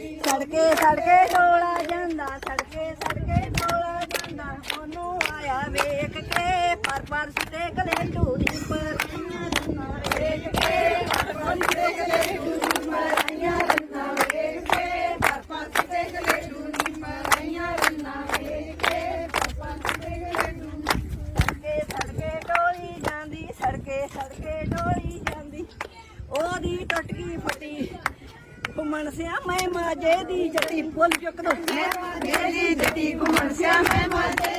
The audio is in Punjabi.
ਸੜਕੇ ਸੜਕੇ ਡੋਲਾ ਜਾਂਦਾ, ਸੜਕੇ ਸੜਕੇ ਡੋਲਾ ਜਾਂਦਾ। ਉਹਨੂੰ ਆਇਆ ਵੇਖ ਕੇ, ਪਰ ਪਰ ਸਿੱਟੇ ਗਲੇ ਪਰਾਈਆਂ ਰੰਨਾਂ ਵੇਖ ਕੇ, ਪਰ ਪਰ ਸਿੱਟੇ ਗਲੇ ਪਰਾਈਆਂ ਰੰਨਾਂ ਵੇਖ ਕੇ, ਪਰ ਪਰ ਸਿੱਟੇ ਗਲੇ ਪਰਾਈਆਂ ਰੰਨਾਂ ਵੇਖ ਕੇ, ਪਰ ਪਰ ਸਿੱਟੇ ਗਲੇ ਸੜਕੇ ਸੜਕੇ ਡੋਲੀ ਜਾਂਦੀ, ਸੜਕੇ ਸੜਕੇ ਟੋਲੀ ਜਾਂਦੀ। ਉਹਦੀ ਟਟਕੀ ਫਟੀ। ਘੁੰਮਣ ਸਿਆ, ਮੈਂ ਮਾਜੇ ਦੀ ਜੱਟੀ ਫੁੱਲ ਚੁੱਕ ਦੋ। ਮੈਂ ਮਾਜੇ ਦੀ ਜੱਟੀ ਘੁੰਮਣ ਸਿਆ, ਮੈਂ ਮਾਜੇ